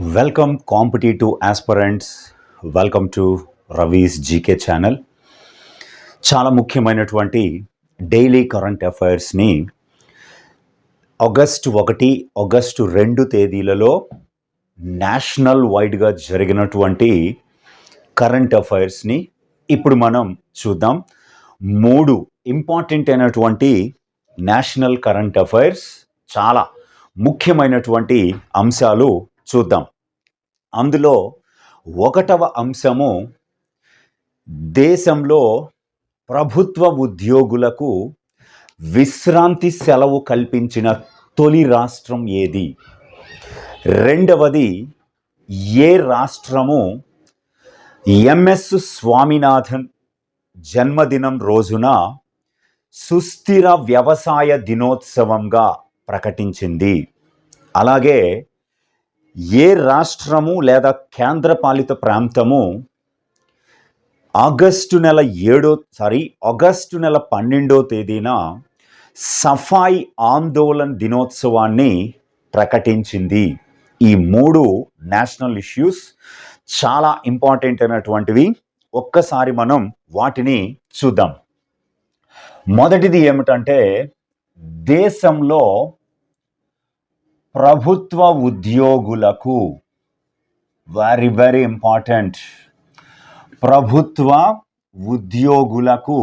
Welcome competitive aspirants welcome to Ravi's GK channel చాలా ముఖ్యమైనటువంటి daily current అఫైర్స్ని August ఒకటి ఆగస్టు రెండు తేదీలలో నేషనల్ వైడ్గా జరిగినటువంటి కరెంట్ అఫైర్స్ని ఇప్పుడు మనం చూద్దాం. మూడు ఇంపార్టెంట్ అయినటువంటి నేషనల్ కరెంట్ అఫైర్స్ చాలా ముఖ్యమైనటువంటి అంశాలు చూద్దాం. అందులో ఒకటవ అంశము దేశంలో ప్రభుత్వ ఉద్యోగులకు విశ్రాంతి సెలవు కల్పించిన తొలి రాష్ట్రం ఏది? రెండవది ఏ రాష్ట్రము ఎంఎస్ స్వామినాథన్ జన్మదినం రోజున సుస్థిర వ్యవసాయ దినోత్సవంగా ప్రకటించింది? అలాగే ఏ రాష్ట్రము లేదా కేంద్రపాలిత ప్రాంతము ఆగస్టు నెల ఏడో సారీ ఆగస్టు నెల పన్నెండో తేదీన సఫాయి ఆందోళన్ దినోత్సవాన్ని ప్రకటించింది. ఈ మూడు నేషనల్ ఇష్యూస్ చాలా ఇంపార్టెంట్ అయినటువంటివి. ఒక్కసారి మనం వాటిని చూద్దాం. మొదటిది ఏమిటంటే దేశంలో ప్రభుత్వ ఉద్యోగులకు వెరీ వెరీ ఇంపార్టెంట్ ప్రభుత్వ ఉద్యోగులకు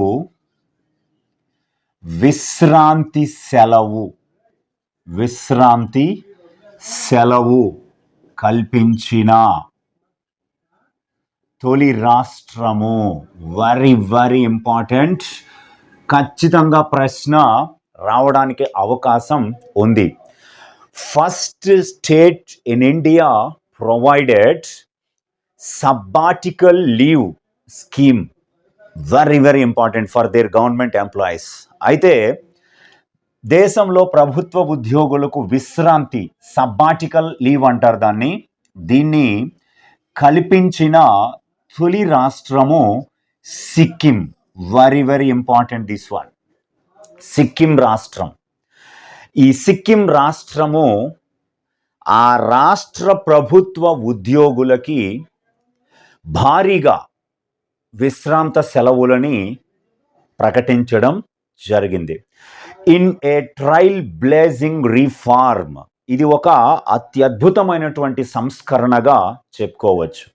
విశ్రాంతి సెలవు విశ్రాంతి సెలవు కల్పించిన తొలి రాష్ట్రము. వెరీ వెరీ ఇంపార్టెంట్ ఖచ్చితంగా ప్రశ్న రావడానికి అవకాశం ఉంది. First state in India provided sabbatical leave scheme very very important for their government employees అయితే దేశంలో ప్రభుత్వ ఉద్యోగులకు విశ్రాంతి సబ్బాటికల్ లీవ్ అంటారు దాన్ని. దీన్ని కల్పించిన తొలి రాష్ట్రము Sikkim. Very very important this one Sikkim రాష్ట్రం. ఈ సిక్కిం రాష్ట్రము ఆ రాష్ట్ర ప్రభుత్వ ఉద్యోగులకి భారీగా విశ్రాంత సెలవులని ప్రకటించడం జరిగింది. In a trail blazing reform ఇది ఒక అత్యద్భుతమైనటువంటి సంస్కరణగా చెప్పుకోవచ్చు.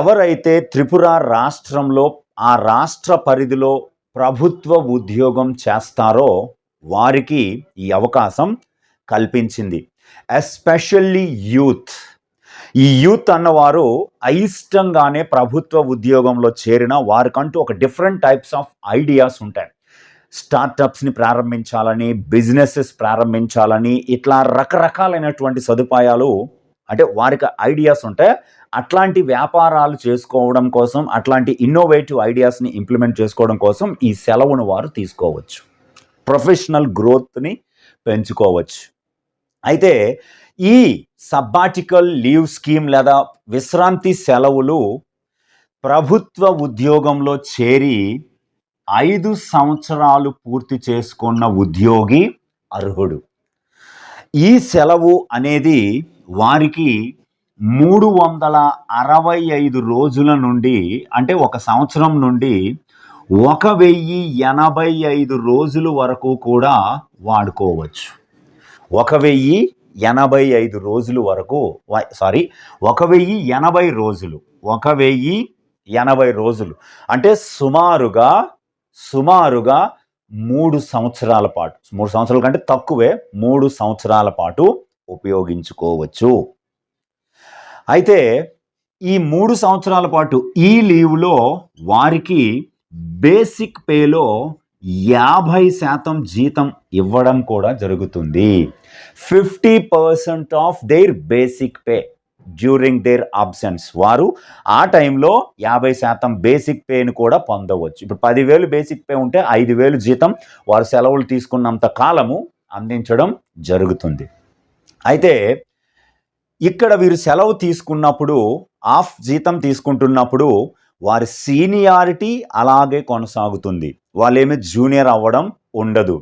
ఎవరైతే త్రిపుర రాష్ట్రంలో ఆ రాష్ట్ర పరిధిలో ప్రభుత్వ ఉద్యోగం చేస్తారో వారికి ఈ అవకాశం కల్పించింది. ఎస్పెషల్లీ యూత్ ఈ యూత్ అన్నవారు అయిష్టంగానే ప్రభుత్వ ఉద్యోగంలో చేరిన వారికంటూ ఒక డిఫరెంట్ టైప్స్ ఆఫ్ ఐడియాస్ ఉంటాయి. స్టార్టప్స్ని ప్రారంభించాలని బిజినెసెస్ ప్రారంభించాలని ఇట్లా రకరకాలైనటువంటి సదుపాయాలు అంటే వారికి ఐడియాస్ ఉంటాయి అట్లాంటి వ్యాపారాలు చేసుకోవడం కోసం అట్లాంటి ఇన్నోవేటివ్ ఐడియాస్ని ఇంప్లిమెంట్ చేసుకోవడం కోసం ఈ సెలవును వారు తీసుకోవచ్చు. ప్రొఫెషనల్ గ్రోత్ని పెంచుకోవచ్చు. అయితే ఈ సబ్బాటికల్ లీవ్ స్కీమ్ లేదా విశ్రాంతి సెలవులు ప్రభుత్వ ఉద్యోగంలో చేరి ఐదు సంవత్సరాలు పూర్తి చేసుకున్న ఉద్యోగి అర్హుడు. ఈ సెలవు అనేది వారికి మూడు వందల అరవై ఐదు రోజుల నుండి అంటే ఒక సంవత్సరం నుండి ఒక వెయ్యి ఎనభై ఐదు రోజుల వరకు కూడా వాడుకోవచ్చు. ఒక వెయ్యి ఎనభై ఐదు రోజుల వరకు వ- సారీ ఒక వెయ్యి ఎనభై రోజులు ఒక వెయ్యి ఎనభై రోజులు. అంటే సుమారుగా సుమారుగా మూడు సంవత్సరాల పాటు మూడు సంవత్సరాల కంటే తక్కువే మూడు సంవత్సరాల పాటు ఉపయోగించుకోవచ్చు. అయితే ఈ మూడు సంవత్సరాల పాటు ఈ లీవ్లో వారికి బేసిక్ పేలో యాభై శాతం జీతం ఇవ్వడం కూడా జరుగుతుంది. Fifty percent of their basic pay during their absence వారు ఆ టైంలో యాభై శాతం బేసిక్ పేని కూడా పొందవచ్చు. ఇప్పుడు పదివేలు బేసిక్ పే ఉంటే ఐదు వేలు జీతం వారు సెలవులు తీసుకున్నంత కాలము అందించడం జరుగుతుంది. అయితే ఇక్కడ వీరు సెలవు తీసుకున్నప్పుడు ఆఫ్ జీతం తీసుకుంటున్నప్పుడు వారి సీనియారిటీ అలాగే కొనసాగుతుంది. వాళ్ళేమి జూనియర్ అవ్వడం ఉండదు.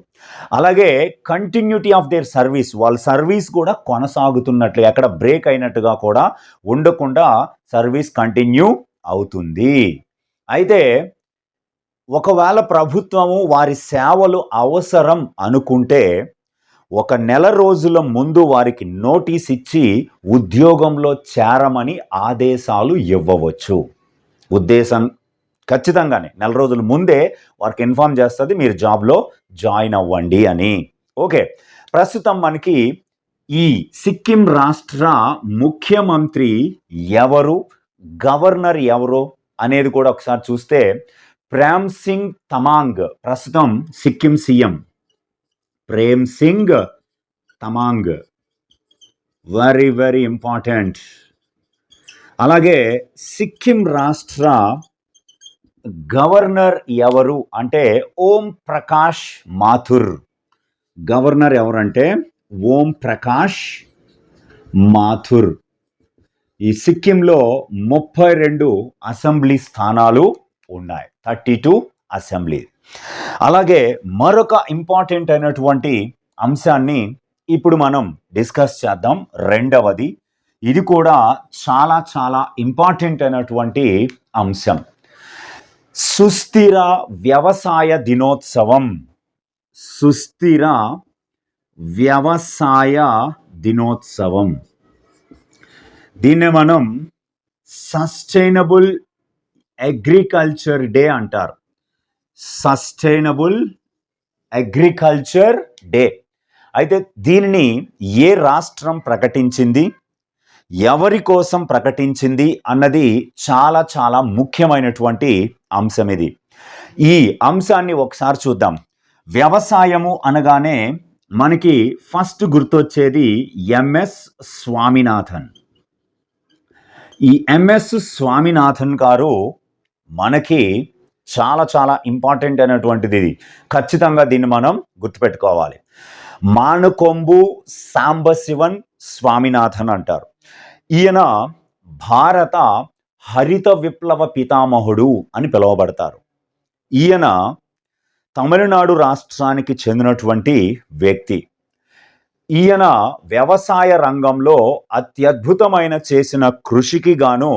అలాగే కంటిన్యూటీ ఆఫ్ దేర్ సర్వీస్ వాళ్ళ సర్వీస్ కూడా కొనసాగుతున్నట్లు. ఎక్కడ బ్రేక్ అయినట్టుగా కూడా ఉండకుండా సర్వీస్ కంటిన్యూ అవుతుంది. అయితే ఒకవేళ ప్రభుత్వము వారి సేవలు అవసరం అనుకుంటే ఒక నెల రోజుల ముందు వారికి నోటీస్ ఇచ్చి ఉద్యోగంలో చేరమని ఆదేశాలు ఇవ్వవచ్చు. ఉద్దేశం ఖచ్చితంగానే నెల రోజుల ముందే వారికి ఇన్ఫామ్ చేస్తుంది మీరు జాబ్లో జాయిన్ అవ్వండి అని. ఓకే ప్రస్తుతం మనకి ఈ సిక్కిం రాష్ట్ర ముఖ్యమంత్రి ఎవరు గవర్నర్ ఎవరు అనేది కూడా ఒకసారి చూస్తే ప్రేమ్ సింగ్ తమాంగ్ ప్రస్తుతం Sikkim CM. Prem Singh Tamang. Very very important. అలాగే సిక్కిం రాష్ట్ర గవర్నర్ ఎవరు అంటే ఓం ప్రకాష్ మాథుర్. గవర్నర్ ఎవరంటే ఓం ప్రకాష్ మాథుర్. ఈ సిక్కింలో ముప్పై రెండు అసెంబ్లీ స్థానాలు ఉన్నాయి. Thirty two assembly. అలాగే మరొక ఇంపార్టెంట్ అయినటువంటి అంశాన్ని ఇప్పుడు మనం డిస్కస్ చేద్దాం. రెండవది ఇది కూడా చాలా చాలా ఇంపార్టెంట్ అయినటువంటి అంశం. సుస్థిర వ్యవసాయ దినోత్సవం. సుస్థిర వ్యవసాయ దినోత్సవం. దీన్ని మనం సస్టైనబుల్ అగ్రికల్చర్ డే అంటారు. Sustainable agriculture day. అయితే దీనిని ఏ రాష్ట్రం ప్రకటించింది? ఎవరి కోసం ప్రకటించింది అన్నది చాలా చాలా ముఖ్యమైనటువంటి అంశం ఇది. ఈ అంశాన్ని ఒకసారి చూద్దాం. వ్యవసాయము అనగానే మనకి ఫస్ట్ గుర్తొచ్చేది ఎంఎస్ స్వామినాథన్. ఈ ఎంఎస్ స్వామినాథన్ గారు మనకి చాలా చాలా ఇంపార్టెంట్ అయినటువంటిది ఇది. ఖచ్చితంగా దీన్ని మనం గుర్తుపెట్టుకోవాలి. మానుకొంబు సాంబశివన్ స్వామినాథన్ అంటారు. ఈయన భారత హరిత విప్లవ పితామహుడు అని పిలువబడతారు. ఈయన తమిళనాడు రాష్ట్రానికి చెందినటువంటి వ్యక్తి. ఈయన వ్యవసాయ రంగంలో అత్యద్భుతమైన చేసిన కృషికి గాను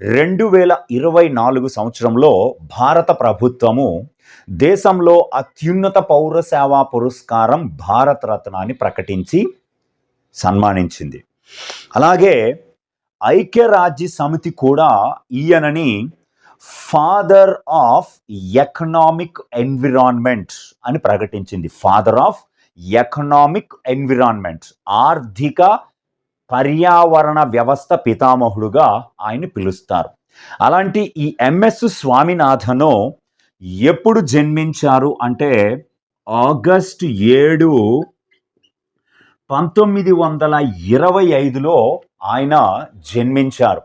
రెండు వేల ఇరవై నాలుగు సంవత్సరంలో భారత ప్రభుత్వము దేశంలో అత్యున్నత పౌర సేవా పురస్కారం భారతరత్నాన్ని ప్రకటించి సన్మానించింది. అలాగే ఐక్యరాజ్య సమితి కూడా ఈయనని ఫాదర్ ఆఫ్ ఎకనామిక్ ఎన్విరాన్మెంట్ అని ప్రకటించింది. ఫాదర్ ఆఫ్ ఎకనామిక్ ఎన్విరాన్మెంట్ ఆర్థిక పర్యావరణ వ్యవస్థ పితామహుడుగా ఆయన పిలుస్తారు. అలాంటి ఈ ఎంఎస్ స్వామినాథను ఎప్పుడు జన్మించారు అంటే ఆగస్ట్ ఏడు పంతొమ్మిది వందల ఇరవై ఐదులో ఆయన జన్మించారు.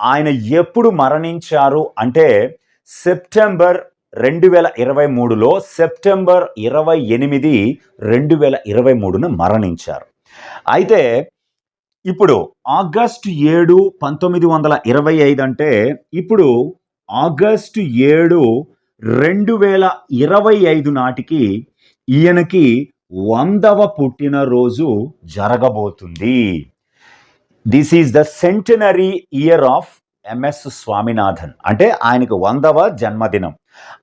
ఆయన ఎప్పుడు మరణించారు అంటే సెప్టెంబర్ రెండు వేల ఇరవై మూడులో సెప్టెంబర్ ఇరవై ఎనిమిది రెండు వేల ఇరవై మూడున మరణించారు. అయితే ఇప్పుడు ఆగస్టు ఏడు పంతొమ్మిది వందల ఇరవై ఐదు అంటే ఇప్పుడు ఆగస్టు ఏడు రెండు వేల ఇరవై ఐదు నాటికి ఈయనకి వందవ పుట్టినరోజు జరగబోతుంది. This is the centenary year of MS Swaminathan అంటే ఆయనకు వందవ జన్మదినం.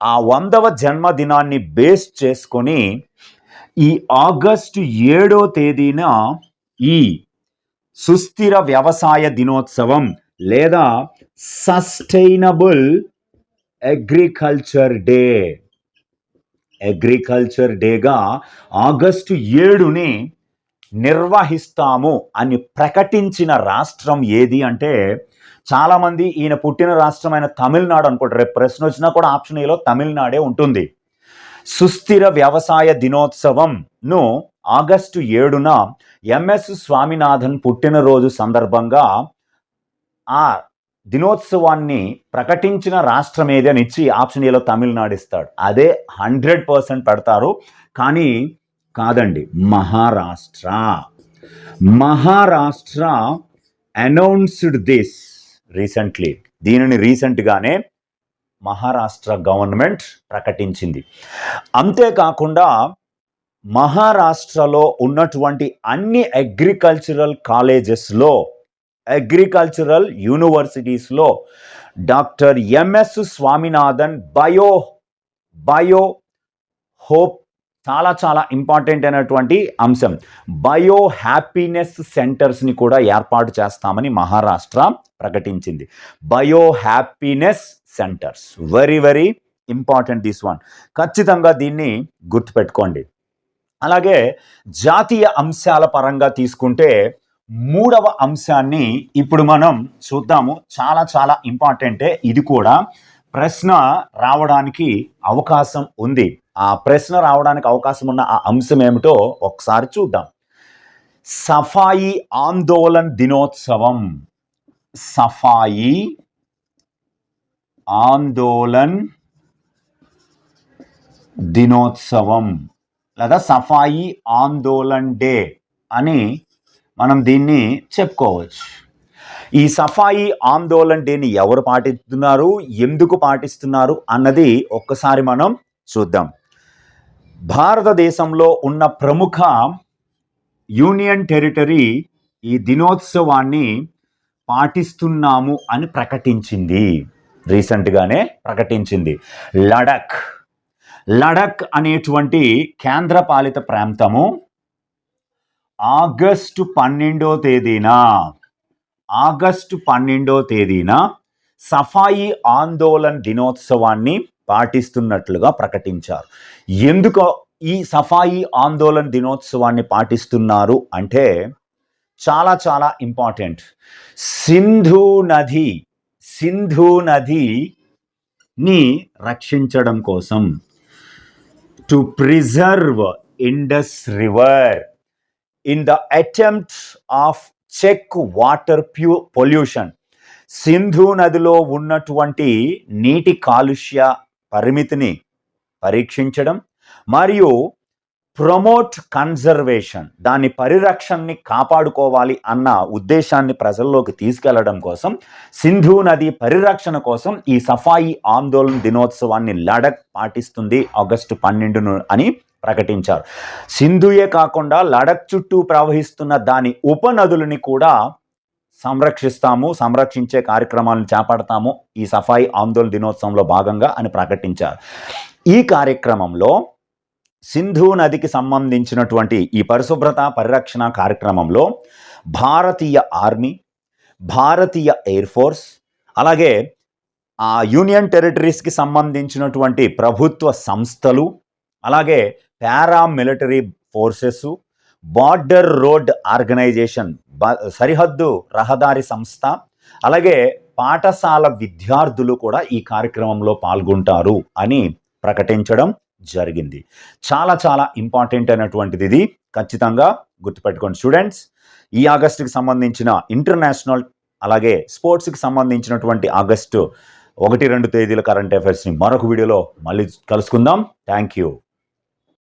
ఆ వందవ జన్మదినాన్ని బేస్ చేసుకొని ఈ ఆగస్టు ఏడో తేదీన ఈ సుస్థిర వ్యవసాయ దినోత్సవం లేదా సస్టైనబుల్ అగ్రికల్చర్ డే అగ్రికల్చర్ డేగా ఆగస్టు ఏడుని నిర్వహిస్తాము అని ప్రకటించిన రాష్ట్రం ఏది అంటే చాలామంది ఈయన పుట్టిన రాష్ట్రమైన తమిళనాడు అనుకుంటారు రేపు ప్రశ్న వచ్చినా కూడా ఆప్షన్ ఏలో తమిళనాడే ఉంటుంది. సుస్థిర వ్యవసాయ దినోత్సవంను ఆగస్టు ఏడున ఎంఎస్ స్వామినాథన్ పుట్టినరోజు సందర్భంగా ఆ దినోత్సవాన్ని ప్రకటించిన రాష్ట్రం ఏదని ఇచ్చి ఆప్షన్ ఏలో తమిళనాడు ఇస్తాడు. అదే హండ్రెడ్ పర్సెంట్ పెడతారు. కానీ కాదండి Maharashtra. Maharashtra announced this recently. దీనిని రీసెంట్గానే మహారాష్ట్ర గవర్నమెంట్ ప్రకటించింది. అంతేకాకుండా మహారాష్ట్రలో ఉన్నటువంటి అన్ని అగ్రికల్చరల్ కాలేజెస్లో agricultural యూనివర్సిటీస్లో doctor MS Swaminathan bio bio hope చాలా చాలా ఇంపార్టెంట్ అయినటువంటి అంశం. బయో హ్యాపీనెస్ సెంటర్స్ని కూడా ఏర్పాటు చేస్తామని మహారాష్ట్ర ప్రకటించింది. Bio happiness centres. Very very important this one. ఖచ్చితంగా దీన్ని గుర్తుపెట్టుకోండి. అలాగే జాతీయ అంశాల పరంగా తీసుకుంటే మూడవ అంశాన్ని ఇప్పుడు మనం చూద్దాము. చాలా చాలా ఇంపార్టెంటే ఇది కూడా ప్రశ్న రావడానికి అవకాశం ఉంది. ఆ ప్రశ్న రావడానికి అవకాశం ఉన్న ఆ అంశం ఏమిటో ఒకసారి చూద్దాం. సఫాయి ఆందోళన్ దినోత్సవం. సఫాయి ఆందోళన్ దినోత్సవం. లేదా సఫాయి ఆందోళన్ డే అని మనం దీన్ని చెప్పుకోవచ్చు. ఈ సఫాయి ఆందోళన్ డేని ఎవరు పాటిస్తున్నారు? ఎందుకు పాటిస్తున్నారు? అన్నది ఒక్కసారి మనం చూద్దాం. భారతదేశంలో ఉన్న ప్రముఖ యూనియన్ టెరిటరీ ఈ దినోత్సవాన్ని పాటిస్తున్నాము అని ప్రకటించింది. రీసెంట్గానే ప్రకటించింది. లడక్. లడక్ అనేటువంటి కేంద్రపాలిత ప్రాంతము. ఆగస్టు పన్నెండో తేదీన ఆగస్టు పన్నెండో తేదీన సఫాయి ఆందోళన్ దినోత్సవాన్ని పాటిస్తున్నట్లుగా ప్రకటించారు. ఎందుకు ఈ సఫాయి ఆందోళన్ దినోత్సవాన్ని పాటిస్తున్నారు అంటే చాలా చాలా ఇంపార్టెంట్. సింధు నది సింధు నదిని రక్షించడం కోసం to preserve Indus river. In the attempt of check water ప్యూ pollution Sindhu నదిలో ఉన్నటువంటి నీటి కాలుష్య పరిమితిని పరీక్షించడం మరియు ప్రమోట్ కన్జర్వేషన్ దాని పరిరక్షణని కాపాడుకోవాలి అన్న ఉద్దేశాన్ని ప్రజల్లోకి తీసుకెళ్ళడం కోసం సింధు నది పరిరక్షణ కోసం ఈ సఫాయి ఆందోళన దినోత్సవాన్ని లడక్ పాటిస్తుంది ఆగస్టు పన్నెండును అని ప్రకటించారు. సింధుయే కాకుండా లడక్ చుట్టూ ప్రవహిస్తున్న దాని ఉపనదులని కూడా సంరక్షిస్తాము సంరక్షించే కార్యక్రమాలను చేపడతాము ఈ సఫాయి ఆందోళన దినోత్సవంలో భాగంగా అని ప్రకటించారు. ఈ కార్యక్రమంలో సింధు నదికి సంబంధించినటువంటి ఈ పరిశుభ్రత పరిరక్షణ కార్యక్రమంలో భారతీయ ఆర్మీ భారతీయ ఎయిర్ ఫోర్స్ అలాగే ఆ యూనియన్ టెరిటరీస్కి సంబంధించినటువంటి ప్రభుత్వ సంస్థలు అలాగే paramilitary forces border road organisation బ- సరిహద్దు రహదారి సంస్థ అలాగే పాఠశాల విద్యార్థులు కూడా ఈ కార్యక్రమంలో పాల్గొంటారు అని ప్రకటించడం జరిగింది. చాలా చాలా ఇంపార్టెంట్ అయినటువంటిది ఇది. ఖచ్చితంగా గుర్తుపెట్టుకోండి. స్టూడెంట్స్ ఈ ఆగస్టుకి సంబంధించిన ఇంటర్నేషనల్ అలాగే స్పోర్ట్స్కి సంబంధించినటువంటి ఆగస్టు ఒకటి రెండు తేదీల కరెంట్ అఫైర్స్ని మరొక వీడియోలో మళ్ళీ కలుసుకుందాం. Thank you.